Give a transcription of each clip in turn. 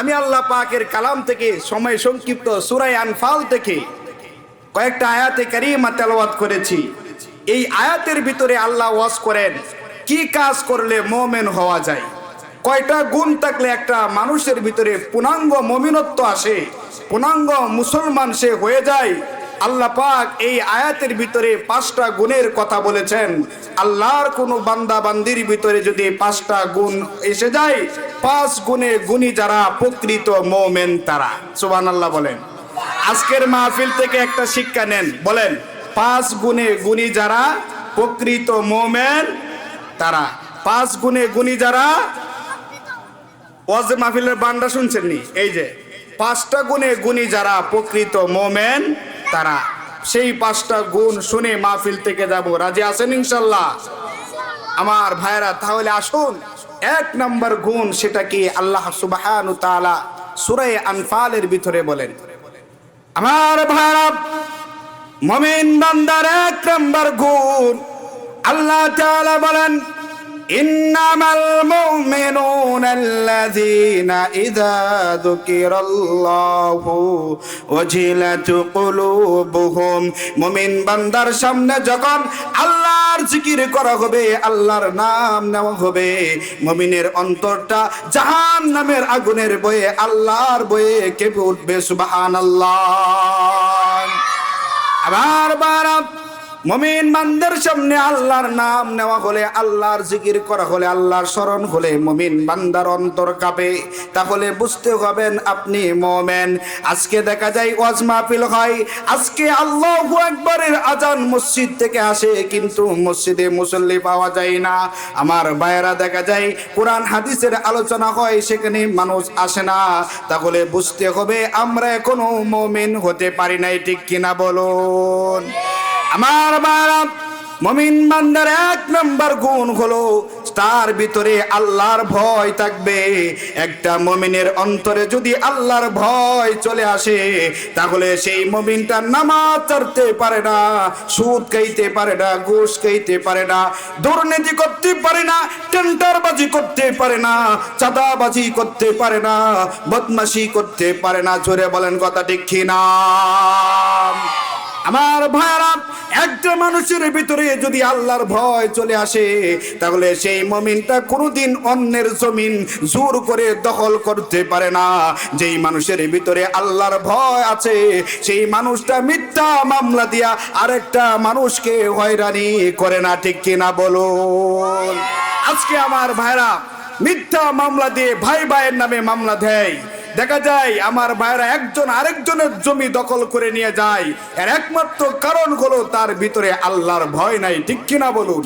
আমি আল্লাহ পাকের কালাম থেকে, সময় সংক্ষিপ্ত সুরাই আনফাল থেকে কয়েকটা আয়াতে কারিমা তেলাওয়াত করেছি। এই আয়াতের ভিতরে আল্লাহ ওয়াজ করেন, কি কাজ করলে মোমেন হওয়া যায়? কয়টা গুণ থাকলে একটা মানুষের ভিতরে পূর্ণাঙ্গ মমিনত্ব আসে? পূর্ণাঙ্গ মুসলমান সে হয়ে যায়? আল্লাহ পাক এই আয়াতের ভিতরে পাঁচটা গুণের কথা বলেছেন। আল্লাহর কোনো বান্দা বান্দির ভিতরে যদি পাঁচটা গুণ এসে যায়, পাঁচ গুণে গুণী যারা প্রকৃত মোমেন তারা। সুবান আল্লাহ বলেন। আজকের মাহফিল থেকে একটা শিক্ষা নেন, বলেন, পাঁচ গুণে গুণী যারা প্রকৃত মোমেন তারা। পাঁচ গুণে গুণী যারা ওয়াজে মাহফিলের বান্ডা শুনছেন নি এই যে, পাঁচটা গুণে গুণী যারা প্রকৃত মোমেন তারা। সেই পাঁচটা গুণ শুনে মাহফিল থেকে যাব। রাজি আছেন ইনশাল্লাহ? আমার ভাইরা তাহলে আসুন। এক নম্বর গুণ সেটা কি আল্লাহ সুবহানু তাআলা সূরা আনফালের ভিতরে বলেন। আমার ভাইরা মুমিন বান্দার এক নম্বর গুণ আল্লাহ বলেন إنما المؤمنون الذين إذا ذكر الله وجلت قلوبهم মুমিন বান্দার সামনে যখন আল্লাহর জিকির করা হবে আল্লাহর নাম নেওয়া হবে মুমিনের অন্তরটা জাহান নামের আগুনের বয়ে আল্লাহর বয়ে কেঁপে উঠবে সুবহানাল্লাহ আবার বারাত মমিন বান্দার সামনে আল্লাহর নাম নেওয়া হলে, আল্লাহর জিকির করা হলে, আল্লাহর স্মরণ হলে মমিন বান্দার অন্তর কাঁপে। তাহলে বুঝতে হবেন আপনি মোমেন। আজকে দেখা যায় ওয়াজ মাহফিল হয়। আজকে আল্লাহ একবারের আজান মসজিদ থেকে আসে, কিন্তু মসজিদে মুসল্লি পাওয়া যায় না। আমার বাইরা দেখা যায়, কোরআন হাদিসের আলোচনা হয়, সেখানে মানুষ আসে না। তাহলে বুঝতে হবে, আমরা এখনও মোমেন হতে পারি নাই, ঠিক কিনা বলুন? আমার বারা মমিন বান্দার এক নম্বর গুণ হলো তার ভিতরে আল্লাহর ভয় থাকবে। একটা মমিনের অন্তরে যদি আল্লাহর ভয় চলে আসে, তাহলে সেই মমিনটা নামাজ চড়তে পারে না, সুদ খাইতে পারে না, ঘুষ খাইতে পারে না, দুর্নীতি করতে পারে না, টেন্ডারবাজি করতে পারে না, চাঁদাবাজি করতে পারে না, বদমাশি করতে পারে না। জোরে বলেন কথা ঠিক কিনা? আমার ভাইরা, একটা মানুষের ভিতরে যদি আল্লাহর ভয় চলে আসে, তাহলে সেই মমিনটা কোনোদিন অন্যের জমিন জোর করে দখল করতে পারে না। যেই মানুষের ভিতরে আল্লাহর ভয় আছে, সেই মানুষটা মিথ্যা মামলা দিয়া আরেকটা মানুষকে হয়রানি করে না, ঠিক কিনা বলুন? আজকে আমার ভাইরা মিথ্যা মামলা দিয়ে ভাই ভাইয়ের নামে মামলা দেয়। দেখা যায় আমার ভাইরা একজন আরেকজনের জমি দখল করে নিয়ে যায়। এর একমাত্র কারণ হলো তার ভিতরে আল্লাহর ভয় নাই, ঠিক কিনা বলুন?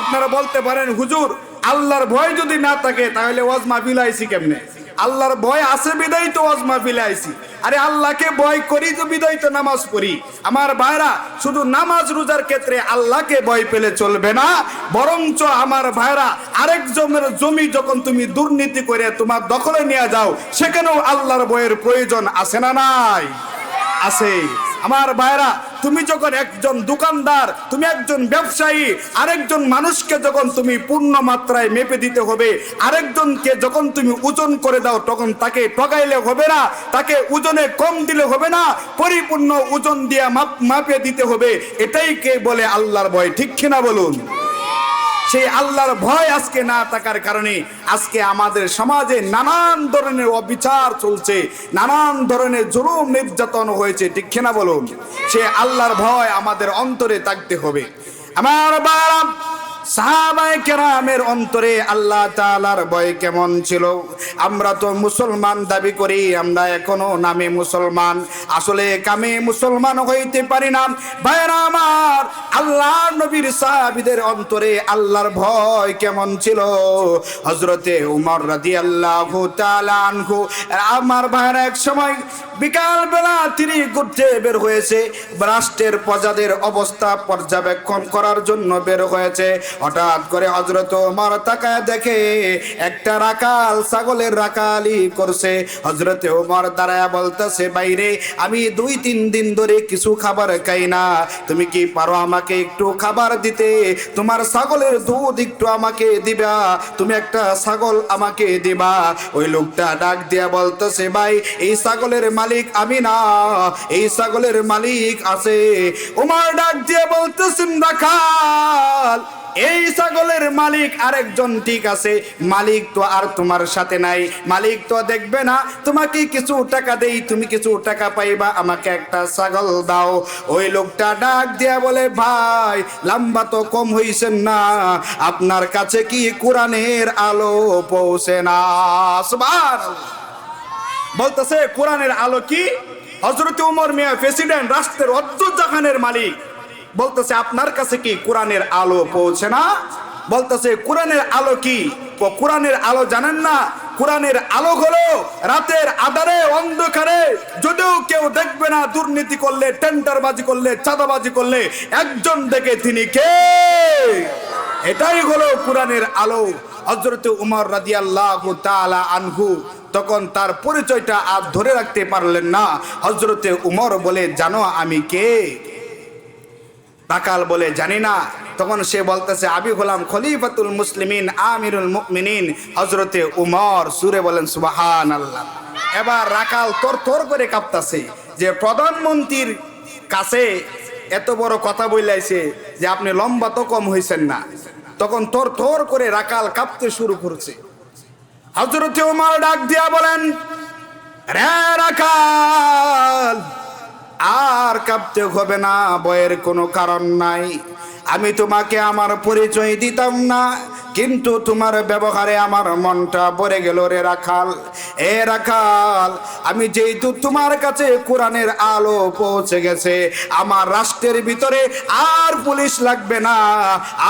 আপনারা বলতে পারেন, হুজুর, আল্লাহর ভয় যদি না থাকে, তাহলে ওয়াজ মাহফিল আইসি কেমনে? আল্লাহর ভয় আছে, বিদায় তো ওয়াজ মাহফিলে আইসি আরে আল্লাহকে ভয় করি তো বিদায় তো নামাজ পড়ি। আমার ভাইরা, শুধু নামাজ রোজার ক্ষেত্রে আল্লাহকে ভয় পেলে চলবে না, বরঞ্চ আমার ভাইরা, আরেকজনের জমি যখন তুমি দুর্নীতি করে তোমার দখলে নিয়ে যাও, সেখানেও আল্লাহর ভয়ের প্রয়োজন আছে না নাই? আছে। আমার ভাইরা তুমি যখন একজন দোকানদার, তুমি একজন ব্যবসায়ী, আরেকজন মানুষকে যখন তুমি পূর্ণ মাত্রায় মেপে দিতে হবে, আরেকজনকে যখন তুমি ওজন করে দাও, তখন তাকে ঠকাইলে হবে না, তাকে ওজনে কম দিলে হবে না, পরিপূর্ণ ওজন দিয়ে মাপ মাপে দিতে হবে। এটাই কে বলে আল্লাহর ভয়, ঠিক কিনা বলুন? সেই আল্লাহর ভয় আজকে না থাকার কারণে আজকে আমাদের সমাজে নানান ধরনের অবিচার চলছে, নানান ধরনের জুলুম নির্যাতন হয়েছে, ঠিক কিনা বলুন? সে আল্লাহর ভয় আমাদের অন্তরে থাকতে হবে। আমার বাবা সাহাবায়ে কেরামের অন্তরে আল্লাহ তাআলার ভয় কেমন ছিল? আমরা তো মুসলমান দাবি করি, আমরা এখনও নামে মুসলমান। আসলে কামে মুসলমান হইতে পারি না। ভাইরা আমার, আল্লাহ নবীর সাহাবীদের অন্তরে আল্লাহর ভয় কেমন ছিল? হযরতে উমর রাদিয়াল্লাহু তাআলা আনহু, আমার ভাইরা এক সময় বিকাল বেলা তিনি ঘুরতে বের হয়েছে। রাষ্ট্রের প্রজাদের অবস্থা পর্যবেক্ষণ করার জন্য বের হয়েছে। হঠাৎ করে হজরত ওমর তাকায় দেখে একটা রাকাল ছাগলের রাকালি করছে। হজরত ওমর দাঁড়ায় বলতেছে, বাইরে, আমি দুই তিন দিন ধরে কিছু খাবার খাই না। তুমি কি পারো আমাকে একটু খাবার দিতে? তোমার ছাগলের দুধ একটু আমাকে দিবা। তুমি একটা ছাগল আমাকে দিবা। ওই লোকটা ডাক দিয়া বলতেছে, ভাই, এই ছাগলের মালিক আমি না। এই ছাগলের মালিক আছে। উমার ডাক দিয়ে বলতেছেন রাখাল এই ছাগলের মালিক আরেকজন ঠিক আছে। মালিক তো আর তোমার সাথে নাই। মালিক তো দেখবে না। তোমাকে কিছু টাকা দেই, তুমি কিছু টাকা পাইবা, আমাকে একটা ছাগল দাও। ওই লোকটা ডাক দিয়া বলে, ভাই, লম্বা তো কম হইছেন না। আপনার কাছে কি কোরআনের আলো পৌঁছে না? বলতেছে, কোরআনের আলো কি? হজরত উমর মিয়া, প্রেসিডেন্ট, রাষ্ট্রের অর্ধজাহানের মালিক। বলতেছে, আপনার কাছে কি কোরআনের আলো পৌঁছে না? বলতেছে, কোরআনের আলো কি? কোরআনের আলো জানেন না। কোরআনের আলো হলো রাতের আধারে, অন্ধকারে। যদিও কেউ দেখবে না দুর্নীতি করলে, টেন্ডারবাজি করলে, চাঁদাবাজি করলে, একজন দেখে তিনি কে? এটাই হলো কোরআনের আলো। হজরত উমর রাদিয়াল্লাহু তাআলা আনহু তখন তার পরিচয়টা আর ধরে রাখতে পারলেন না। হজরতে উমর বলে, জানো আমি কে? তাকাল বলে, জানি না। তখন সে বলতেছে আবি হলাম খলিফাতুল মুসলিমিন, আমিরুল মুমিনিন। হজরতে উমর সুরে বলেন সুবাহান আল্লাহ এবার রাকাল তোর তোর করে কাঁপতাছে যে, প্রধানমন্ত্রীর কাছে এত বড় কথা বইলাইছে যে, আপনি লম্বা তো কম হয়েছেন না। তখন তোর তোর করে রাকাল কাঁপতে শুরু করছে। হজরতে উমর ডাক দিয়া বলেন, রে রাখাল আর কাঁপতে হবে না বয়ের কোনো কারণ নাই। আমি তোমাকে আমার পরিচয় দিতাম না, কিন্তু তোমার ব্যবহারে আমার মনটা ভরে গেল রে রাখাল। এ রাখাল, আমি যেহেতু তোমার কাছে কোরআনের আলো পৌঁছে গেছে, আমার রাষ্ট্রের ভিতরে আর পুলিশ লাগবে না,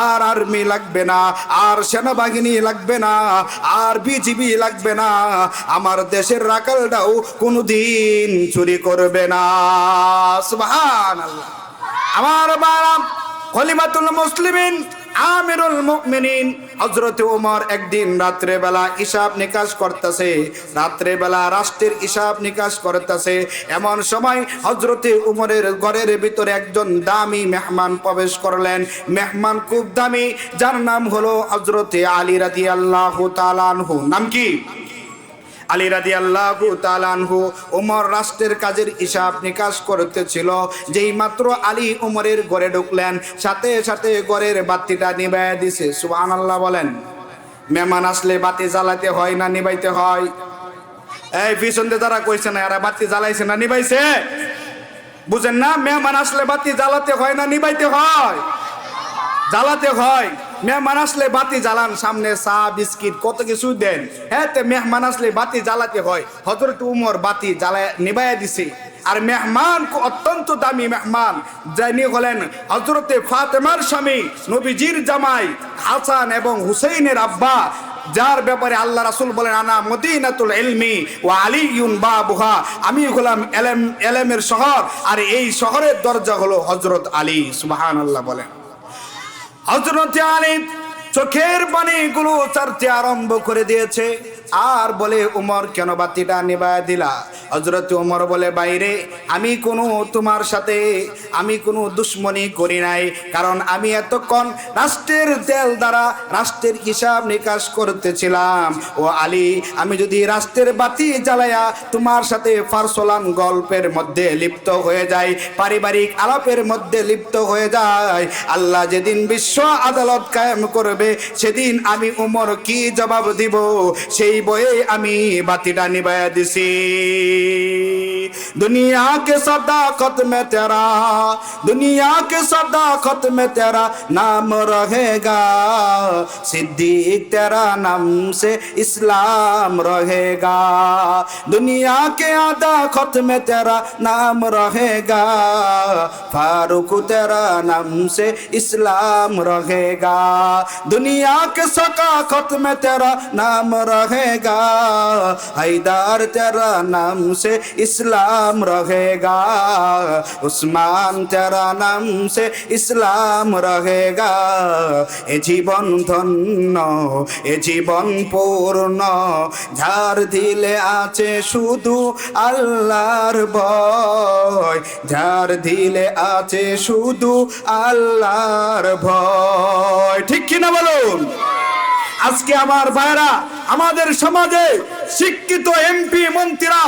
আর আর্মি লাগবে না, আর সেনাবাহিনী লাগবে না, আর বিজিবি লাগবে না, আমার দেশের রাখালটাও কোনোদিন চুরি করবে না। আমার বারাম খলিমাতুল মুসলিমিন, আমিরুল মুমিনিন। হযরত ওমর একদিন রাত্রে বেলা হিসাব নিকাশ করতেছে রাত্রে বেলা রাষ্ট্রের হিসাব নিকাশ করতেছে। এমন সময় হযরতে উমরের ঘরের ভিতরে একজন দামি মেহমান প্রবেশ করলেন। মেহমান খুব দামি, যার নাম হলো হযরতে আলী রাদিয়াল্লাহু তাআলা আনহু। নাম কি? আলী রাদি আল্লাহ তালানহু উমর রাষ্ট্রের কাজের হিসাব নিকাশ করতেছিল। যেই মাত্র আলী উমরের ঘরে ঢুকলেন, সাথে সাথে ঘরের বাতিটা নিবাই দিছে। সুবহান আল্লাহ বলেন, মেহমান আসলে বাতি জ্বালাতে হয় না নিবাইতে হয়? এই পিছন দিয়ে যারা কইছে না, এরা বাতি জ্বালাইছে না নিবাইছে? বুঝেন না, মেহমান আসলে বাতি জ্বালাতে হয় না নিবাইতে হয়? জ্বালাতে হয়। মেহমান আসলে বাতি জ্বালান সামনে চা, বিস্কিট, কত কিছু দেন। হ্যাঁ তে মেহমান আসলে বাতি জ্বালাতে হয়। হজরত উমর বাতি জ্বালা নিবাইয়া দিছে। আর মেহমান অত্যন্ত দামি মেহমান, যিনি হলেন হজরতে ফাতেমার স্বামী, নবীজির জামাই, হাসান এবং হুসেইনের আব্বা, যার ব্যাপারে আল্লাহ রাসুল বলেন, আনা মদিনাতুল ইলমি ওয়া আলিয়ুন বাবুহা। আমি হলাম এলেম এলেমের শহর, আর এই শহরের দরজা হলো হজরত আলী সুবাহান আল্লাহ বলেন। হজরত আলী চোখের পানিগুলো চারতে আরম্ভ করে দিয়েছে। আর বলে, উমর, কেন বাতিটা নিবায় দিলা? হজরত উমর বলে, বাইরে, আমি কোনো তোমার সাথে, আমি কোনো দুশ্মনী করি নাই। কারণ আমি এতক্ষণ রাষ্ট্রের তেল দ্বারা রাষ্ট্রের হিসাব নিকাশ করতেছিলাম। ও আলী, আমি যদি রাষ্ট্রের বাতি জ্বালায়া তোমার সাথে ফারসলান গল্পের মধ্যে লিপ্ত হয়ে যাই, পারিবারিক আলাপের মধ্যে লিপ্ত হয়ে যায় আল্লাহ যেদিন বিশ্ব আদালত কায়েম করবে, সেদিন আমি উমর কি জবাব দিব? সেই বয়ে আমি বাতিটা নিবায়া দিছি। दुनिया के सदाकत में तेरा, दुनिया के सदाकत में तेरा नाम रहेगा। सिद्दीक तेरा नाम से इस्लाम रहेगा। दुनिया के अदाकत में तेरा नाम रहेगा। फारूक तेरा नाम से इस्लाम रहेगा। दुनिया के सकाकत में तेरा नाम रहेगा। हैदार तेरा नाम से इस्लाम रहेगा उस्मान तेरा नाम से ইসলাম रहेगा এ জীবন ধন্য এ জীবন পূর্ণ ঝার দিলে আছে শুধু আল্লাহর ভয় ঝার দিলে আছে শুধু আল্লাহর ভয় ঠিক কিনা বলুন আজকে আমার ভাইরা আমাদের সমাজে শিক্ষিত এমপি মন্ত্রীরা,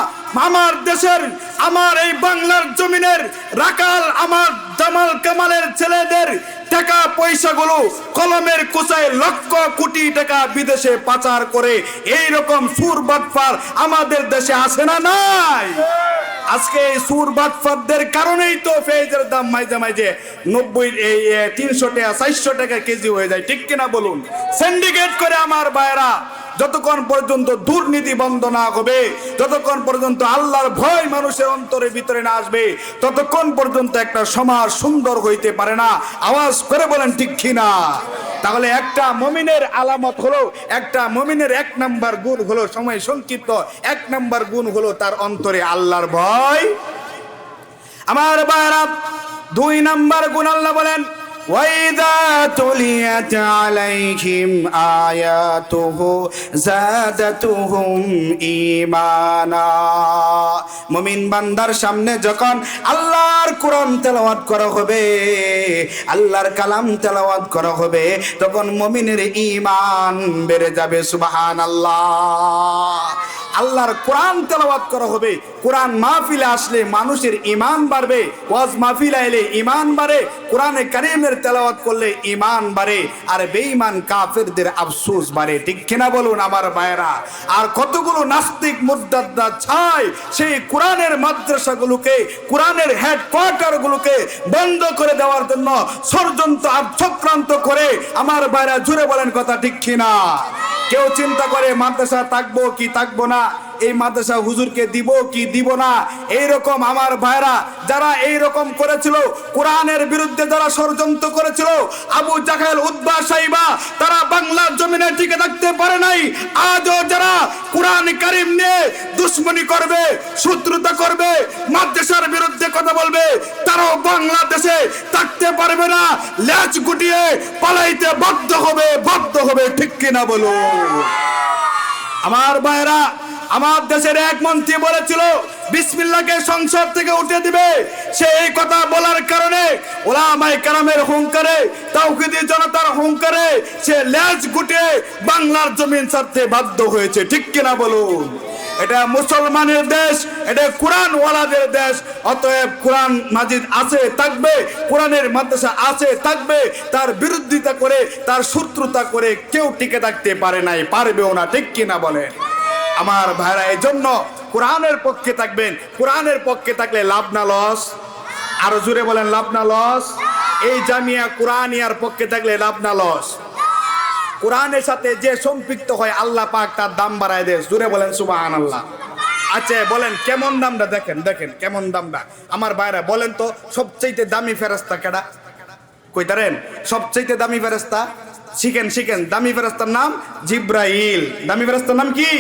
আমার দেশের, আমার এই বাংলার জমিনের রাকাল আমার জামাল কামালের ছেলেদের টাকা পয়সাগুলো কলমের কোচায় লক্ষ কোটি টাকা বিদেশে পাচার করে এই রকম সুর বাটফার আমাদের দেশে আসে না নাই? আজকে এই সুর বাটফারদের কারণেই তো পেঁয়াজের দাম মাঝে মাঝে নব্বই, এই তিনশো টাকা, চারশো টাকা কেজি হয়ে যায়। ঠিক কিনা বলুন? সিন্ডিকেট করে আমার ভাইরা যতক্ষণ পর্যন্ত দুর্নীতি বন্ধ না হবে, যতক্ষণ পর্যন্ত আল্লাহর ভয় মানুষের অন্তরের ভিতরে না আসবে, ততক্ষণ পর্যন্ত একটা সমাজ সুন্দর হইতে পারে না। আওয়াজ করে বলেন, ঠিক কিনা? তাহলে একটা মমিনের আলামত হলো, একটা মমিনের এক নাম্বার গুণ হলো, সময় সংক্ষিপ্ত, এক নাম্বার গুণ হলো তার অন্তরে আল্লাহর ভয়। আমার বারা দুই নাম্বার গুণ আল্লাহ বলেন وَإِذَا تُلِيَتْ عَلَيْهِمْ آيَاتُهُ زَادَتْهُمْ إِيمَانًا মুমিন বান্দার সামনে যখন আল্লাহর কোরআন তেলাওয়াত করা হবে আল্লাহর কালাম তেলাওয়াত করা হবে তখন মুমিনের ঈমান বেড়ে যাবে সুবহানাল্লাহ আল্লাহর কোরআন তেলাওয়াত করা হবে কোরআন মাহফিলে আসলে মানুষের ইমান বাড়বে ওয়াজ মাহফিলে এলে ইমান বাড়ে কোরআনে কারিমের তেলাওয়াত করলে ইমান বাড়ে আর বেঈমান কাফেরদের আফসোস বাড়ে। ঠিক কিনা বলুন আমার ভাইরা আর কতগুলো নাস্তিক মুদ্দাদ্দা ছাই সেই কোরআনের মাদ্রাসাগুলোকে, কোরআনের হেডকোয়ার্টার গুলোকে বন্ধ করে দেওয়ার জন্য ষড়যন্ত্র আর চক্রান্ত করে আমার ভাইরা জুড়ে বলেন কথা ঠিক কিনা? কেউ চিন্তা করে মাদ্রাসা থাকব কি থাকব না? এই মাদ্রাসা হুজুরকে দিব কি দিব না? এই রকম আমার ভাইরা যারা এই রকম করেছিল, কোরআনের বিরুদ্ধে যারা ষড়যন্ত্র করেছিল, আবু জাহেল উদ্বা সাইবা, তারা বাংলার জমিনে টিকে থাকতে পারে নাই। আজও যারা কোরআন কারিম নিয়ে দুশ্মনী করবে, শত্রুতা করবে, মাদ্রাসার বিরুদ্ধে কথা বলবে, তারাও বাংলাদেশে থাকতে পারবে না। ল্যাচ গুটিয়ে পালাইতে বাধ্য হবে বাধ্য হবে, ঠিক কিনা বলো? আমার ভাইরা আমার দেশের এক মন্ত্রী বলেছিল, বিসমিল্লাহকে সংসদ থেকে উঠে দিবে। সে এই কথা বলার কারণে ওলামাই কারামের হুঙ্কারে, তাওহিদি জনতার হুঙ্কারে সে ল্যাজ গুটে বাংলার জমিন ছাড়তে বাধ্য হয়েছে। ঠিক কিনা বলুন? এটা মুসলমানের দেশ, এটা কোরআন ওয়ালাদের দেশ, অতএব কোরআন মাজিদ আছে, থাকবে। কোরআনের মাদ্রাসা আছে, থাকবে। তার বিরোধিতা করে, তার শত্রুতা করে কেউ টিকে থাকতে পারে নাই, পারবেও না, ঠিক কিনা বলেন? আমার ভাইরা এই জন্য কোরআনের পক্ষে থাকবেন। কোরআনের পক্ষে থাকলে লাভ না লস? আরও জুড়ে বলেন, লাভ না লস? এই জামিয়া কোরআনিয়ার পক্ষে থাকলে লাভ না লস? কোরআনের সাথে যে সম্পৃক্ত হয়, আল্লাহ পাক তার দাম বাড়ায় দেয়। জুড়ে বলেন সুবাহান আল্লাহ আচ্ছা বলেন, কেমন দামটা? দেখেন দেখেন, কেমন দামটা? আমার বাইরে বলেন তো সবচেয়ে দামি ফেরস্তা কেডা? কইতারেন সবচেয়ে দামি ফেরস্তা শিখেন শিখেন। দামি ফেরস্তার নাম জিব্রাইল। দামি ফেরস্তার নাম কি?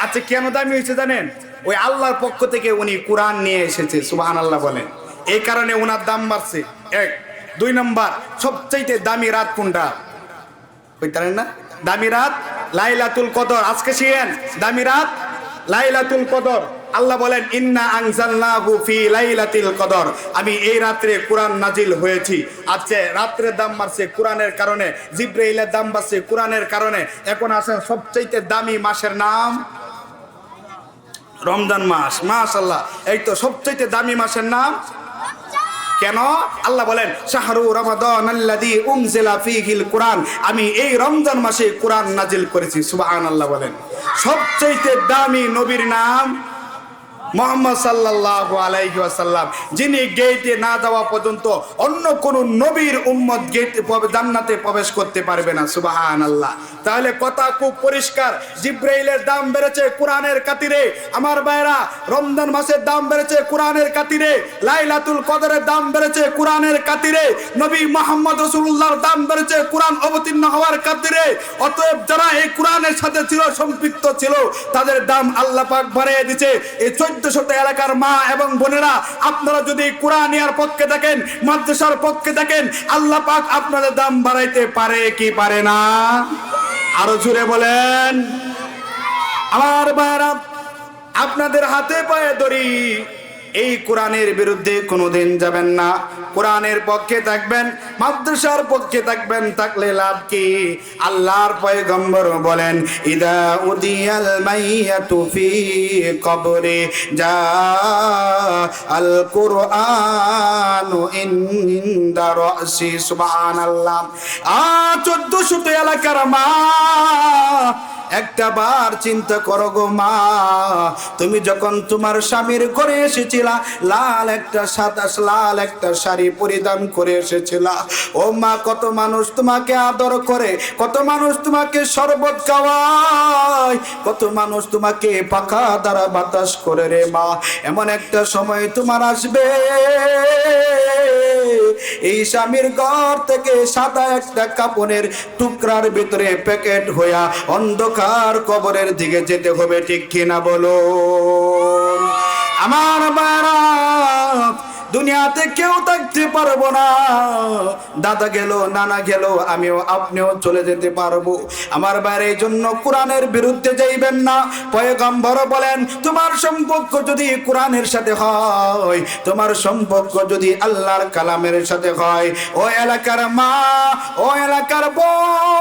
আচ্ছা কেন দামি হয়েছে জানেন? ওই আল্লাহর পক্ষ থেকে উনি কোরআন নিয়ে এসেছে সুবাহান আল্লাহ বলেন। এই কারণে ওনার দাম বাড়ছে। এক, দুই নম্বর, সবচাইতে দামি রাত কোনটা? কইতারেন না? দামি রাত লাইলাতুল কদর। আজকে শিখেন, দামি রাত লাইলাতুল কদর। আল্লাহ বলেন, ইন্না আনজালনাহু ফি লাইলাতিল কদর। আমি এই রাত্রে কোরআন নাজিল হয়েছি। আজকে রাত্রের দাম বাড়ছে কোরআনের কারণে, জিব্রাইলের দাম বাড়ছে কোরআনের কারণে। এখন আসেন সবচাইতে দামি মাসের নাম রমজান মাস মাস আল্লাহ এই তো সবচাইতে দামি মাসের নাম? কেন? আল্লাহ বলেন, শাহরু রমাদান কুরআন। আমি এই রমজান মাসে কোরআন নাজিল করেছি, সুবহানাল্লাহ বলেন। সবচেয়ে দামি নবীর নাম? মোহাম্মদ সাল্লাল্লাহু আলাইহি ওয়াসাল্লাম, যিনি গেটে না যাওয়া পর্যন্ত অন্য কোন নবীর উম্মত প্রবে- জান্নাতে প্রবেশ করতে পারবে না সুবাহান আল্লাহ তাহলে কথা খুব পরিষ্কার। জিব্রাইলের দাম বেড়েছে কোরআনের কাতিরে আমার ভাইরা রমজান মাসের দাম বেড়েছে কোরআনের কাতিরে লাইলাতুল কদরের দাম বেড়েছে কোরআনের কাতিরে নবী মোহাম্মদ রসুল্লাহর দাম বেড়েছে কোরআন অবতীর্ণ হওয়ার কাতিরে অতএব যারা এই কোরআনের সাথে ছিল সম্পৃক্ত ছিল, তাদের দাম আল্লাহ পাক বাড়িয়ে দিছে এই চোদ্দ শত এলাকার মা এবং বোনেরা, আপনারা যদি কোরআনিয়ার পক্ষে থাকেন মাদ্রাসার পক্ষে থাকেন আল্লাহ পাক আপনাদের দাম বাড়াইতে পারে কি পারে না? আরও জুড়ে বলেন। আমার বারা আপনাদের হাতে পায়ে ধরি এই কোরআনের বিরুদ্ধে কোনোদিন যাবেন না। কোরআনের পক্ষে থাকবেন, মাদ্রাসার পক্ষে থাকবেন, থাকলে লাভ কি? আল্লাহর পয়গম্বর বলেন, ইদা উদিয়াল মাইয়াতু ফি কবরে, যা আল কুরআনু ইনদা রাসি, সুবহানাল্লাহ। আ 1400 এলাকার মা একটা বার চিন্তা করো গো মা, তুমি যখন তোমার স্বামীর ঘরে এসেছিলা, লাল একটা সাদা লাল একটা শাড়ি পরিধান করে এসেছিলা। ও মা, কত মানুষ তোমাকে আদর করে, কত মানুষ তোমাকে শরবত খাওয়ায়, কত মানুষ তোমাকে পাখা দ্বারা বাতাস করে রে মা। এমন একটা সময় তোমার আসবে। এই স্বামীর ঘর থেকে সাদা একটা কাপড়ের টুকরার ভিতরে প্যাকেট হইয়া অন্ধকার কবরের দিকে যেতে হবে, ঠিক কিনা বলো আমার বারা দুনিয়াতে কেউ থাকতে পারব না। দাদা গেল, নানা গেল, আমিও আপনিও চলে যেতে পারব। আমার বাইরে জন্য কোরআনের বিরুদ্ধে যাইবেন না। পয়গম্বর বলেন, তোমার সম্পর্ক যদি কোরআনের সাথে হয়, তোমার সম্পর্ক যদি আল্লাহর কালামের সাথে হয়, ও এলাকার মা, ও এলাকার বোন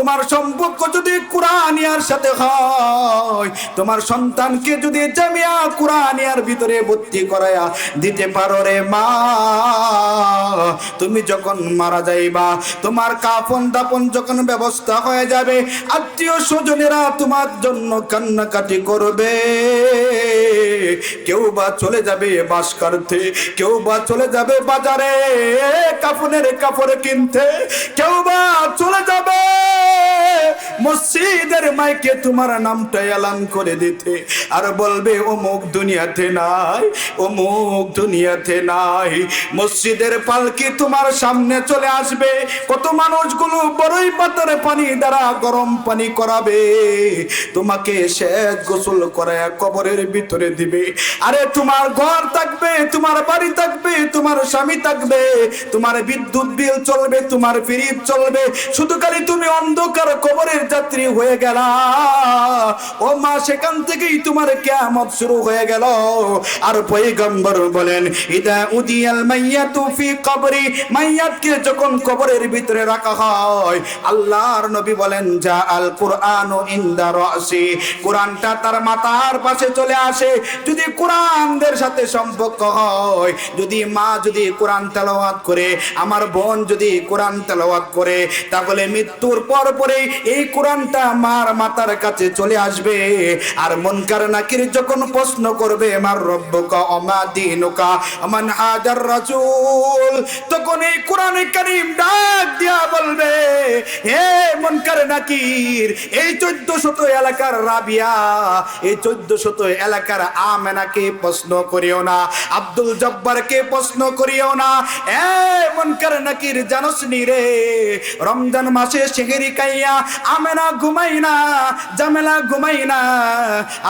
তোমার সম্পর্ক যদি কোরআনিয়ার সাথে হয়, তোমার সন্তানকে যদি জামিয়া কোরআনিয়ার ভিতরে ভর্তি করায়া দিতে পারো রে মা, তুমি যখন মারা যাইবা, তোমার কাফন দাপন যখন ব্যবস্থা হয়ে যাবে, আত্মীয় স্বজনেরা তোমার জন্য কান্নাকাটি করবে। কেউ বা চলে যাবে বাস করতে কেউ বা চলে যাবে বাজারে কাপনের কাপড় কিনতে, কেউ বা চলে যাবে মসজিদের মাইকে তোমার নামটা এলান করে দিতে। আর বলবে, অমুক দুনিয়াতে নাই, অমুক দুনিয়াতে নাই। মসজিদের পালকি তোমার সামনে চলে আসবে। কত মানুষগুলো বড়ই পাতারে পানি দ্বারা গরম পানি করাবে। তোমাকে শেষ গোসল করায় কবরের ভিতরে দিবে। আরে, তোমার ঘর থাকবে, তোমার বাড়ি থাকবে, তোমার স্বামী থাকবে, তোমার বিদ্যুৎ বিল চলবে, তোমার ফ্রিজ চলবে। শুধু খালি তুমি অন্ধকার কবরের যাত্রী হয়ে গেলা। ও মা, সেখান থেকেই তোমার কেয়ামত শুরু হয়ে গেল। আর পয়গম্বর বলেন, ইদা উদিয়াল মাইয়াতু ফি কবরি। মাইয়াতকে যখন কবরের ভিতরে রাখা হয়, আল্লাহর নবী বলেন, যা আল কুরআন ইনদা রাসি। কোরআনটা তার মাথার পাশে চলে আসে। যদি কোরআনদের সাথে সম্পর্ক হয়, যদি মা যদি কোরআন তেলাওয়াত করে, আমার বোন যদি কোরআন তেলাওয়াত করে, তাহলে মৃত্যুর পর পরেই এই কোরআনটা মার মাতার কাছে চলে আসবে। আর মনকার নাকির যখন প্রশ্ন করবে, মার রব্বকা অমা দিনুকা আমান হাজার রাসূল তখন এই কোরআনে কারীম ডাক দিয়া বলবে, হে মনকার নাকির, এই চোদ্দ শত এলাকার রাবিয়া, এই চোদ্দ শত এলাকার আমেনাকে প্রশ্ন করিও না, আব্দুল জব্বারকে প্রশ্ন করিও না। এ মনকার নাকির জানোস রে, রমজান মাসে শেহেরি কাইয়া, আমেনা ঘুমাই না জামেলা ঘুমাই না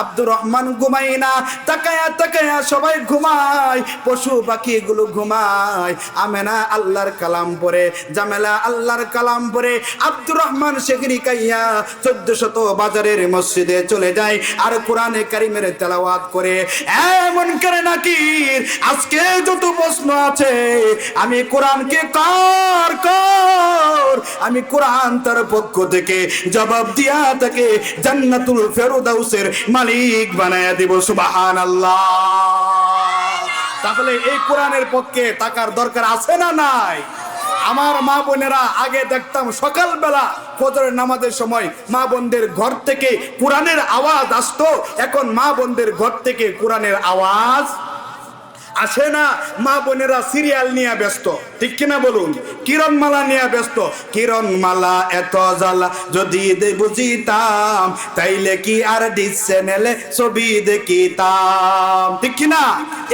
আব্দুর রহমান ঘুমাই না তাকায়া তাকায়া সবাই ঘুমায়, পশু পাখি গুলো ঘুমায়। আমেনা আল্লাহর কালাম পরে, জামেলা আল্লাহর কালাম পরে, আব্দুর রহমান শেখরি কাইয়া চোদ্দ শত বাজারের মসজিদে চলে যায় আর কোরআনে কারিমের তেলাওয়াত করে। এমন করে নাকি আজকে যত প্রশ্ন আছে, আমি কোরআনকে কর কর, আমি কোরআন তার পক্ষ থেকে জবাব দিয়া তাকে জান্নাতুল ফেরুদাউসের মালিক বানায়া দিব সুবাহান তাহলে এই কোরআনের পক্ষে তাকার দরকার আছে না নাই? আমার মা বোনেরা আগে দেখতাম সকালবেলা ফজরের নামাজের সময় মা বোনদের ঘর থেকে কোরআনের আওয়াজ আসতো, এখন মা বোনদের ঘর থেকে কোরআনের আওয়াজ আসে না, মা বোনেরা সিরিয়াল নিয়ে ব্যস্ত। ঠিক কিনা বলুন? কিরণমালা নিয়ে ব্যস্ত। কিরণমালা এত জ্বালা, যদি বুঝিতাম, তাইলে কি আর ডিস চ্যানেলে ছবি দেখিতাম? ঠিক কিনা?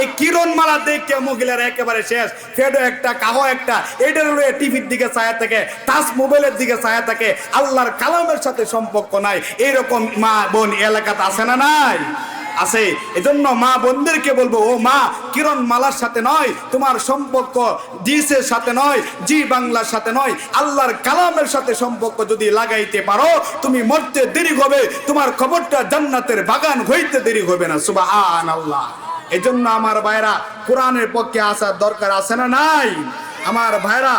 এই কিরণমালা দেখে মহিলার একেবারে শেষ। ফেডো একটা, কাহো একটা এটার লয়ে টিভির দিকে ছায়া থাকে, তাস মোবাইলের দিকে ছায়া থাকে। আল্লাহর কালামের সাথে সম্পর্ক নাই। এরকম মা বোন এলাকাতে আছে না নাই? আছে। এজন্য মা বোনদেরকে বলব, ও মা, কিরণ মালার সাথে নয়, তোমার সম্পর্ক ডিসের সাথে নয়, জি বাংলার সাথে নয়, আল্লাহর কালামের সাথে সম্পর্ক যদি লাগাইতে পারো, তুমি মরতে দেরি হবে, তোমার খবরটা জান্নাতের বাগান হইতে দেরি হবে না। সুবাহ আল্লাহ এজন্য আমার ভাইরা, কোরআনের পক্ষে আসার দরকার আছে না নাই? আমার ভাইরা,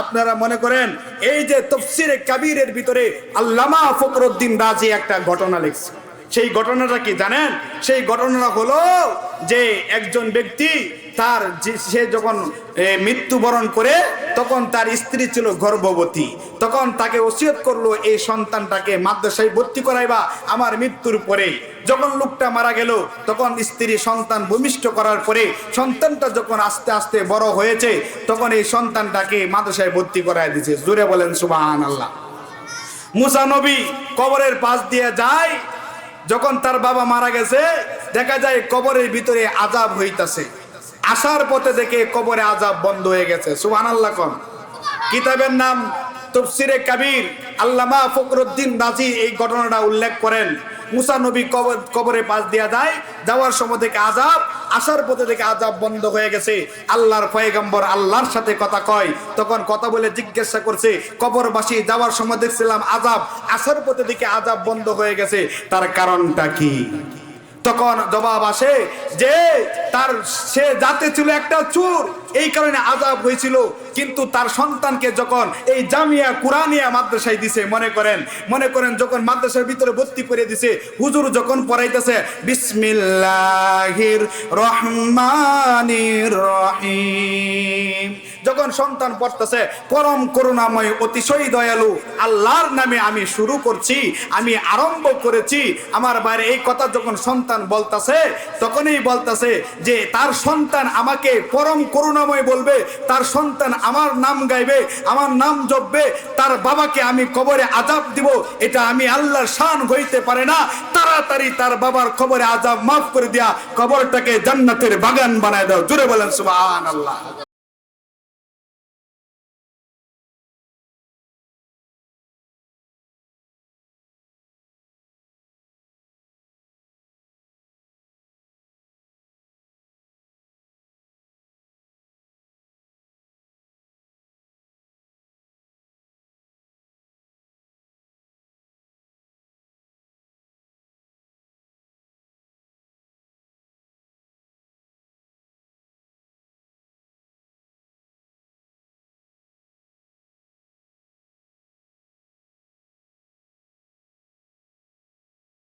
আপনারা মনে করেন, এই যে তফসিরে কাবিরের ভিতরে আল্লামা ফকরুদ্দিন রাজি একটা ঘটনা লিখছে। সেই ঘটনাটা কি জানেন? সেই ঘটনাটা হলো যে একজন ব্যক্তি তার সে যখন মৃত্যুবরণ করে তখন তার স্ত্রী ছিল গর্ভবতী। তখন তাকে ওসিয়ত করল, এই সন্তানটাকে মাদ্রাসায় ভর্তি করাইবা, আমার মৃত্যুর পরে। যখন লোকটা মারা গেল, তখন স্ত্রী সন্তান ভূমিষ্ঠ করার পরে, সন্তানটা যখন আস্তে আস্তে বড় হয়েছে, তখন এই সন্তানটাকে মাদ্রাসায় ভর্তি করাই দিছে জুড়ে বলেন সুবাহান আল্লাহ মুসা নবী কবরের পাশ দিয়ে যায় যখন তার বাবা মারা গেছে, দেখা যায় কবরের ভিতরে আজাব হইতাছে। আসার পথে দেখে কবরে আজাব বন্ধ হয়ে গেছে। সুহান আল্লাহ কন। কিতাবের নাম তফসিরে কাবির। আল্লামা ফকরুদ্দিন রাজি এই ঘটনাটা উল্লেখ করেন। মুসা নবী কবর, কবরে পাশ দিয়া যায়, যাওয়ার সময় থেকে আজাব আসার পথে থেকে আজাব বন্ধ হয়ে গেছে। আল্লাহর পয়গম্বর আল্লাহর সাথে কথা কয়। তখন কথা বলে জিজ্ঞাসা করছে, কবরবাসী, যাওয়ার সময় দেখছিলাম আজাব আসার পথে থেকে আজাব বন্ধ হয়ে গেছে। তার কারণটা কি? তখন জবাব আসে যে, তার, সে জাতে ছিল একটা চুর। এই কারণে আজাব হয়েছিল। কিন্তু তার সন্তানকে যখন এই জামিয়া কুরানিয়া মাদ্রাসায় দিছে, মনে করেন মনে করেন যখন মাদ্রাসার ভিতরে ভর্তি করে দিছে, হুজুর যখন পড়াইতেছে, বিসমিল্লাহির রহমানির রহিম। যখন সন্তান পড়তেছে, পরম করুণাময়, অতিশয় দয়ালু, আল্লাহর নামে আমি শুরু করছি, আমি আরম্ভ করেছি, আমার বাইরে এই কথা যখন সন্তান বলতাছে, তখনই বলতাছে যে, তার সন্তান আমাকে পরম করুণাময় বলবে, তার সন্তান আমার নাম গাইবে, আমার নাম জপবে, তার বাবাকে আমি কবরে আজাব দিব, এটা আমি আল্লাহর শান হইতে পারে না। তাড়াতাড়ি তার বাবার কবরে আজাব মাফ করে দিয়া কবরটাকে জান্নাতের বাগান বানায় দাও। জুড়ে বলেন, সুবহানাল্লাহ।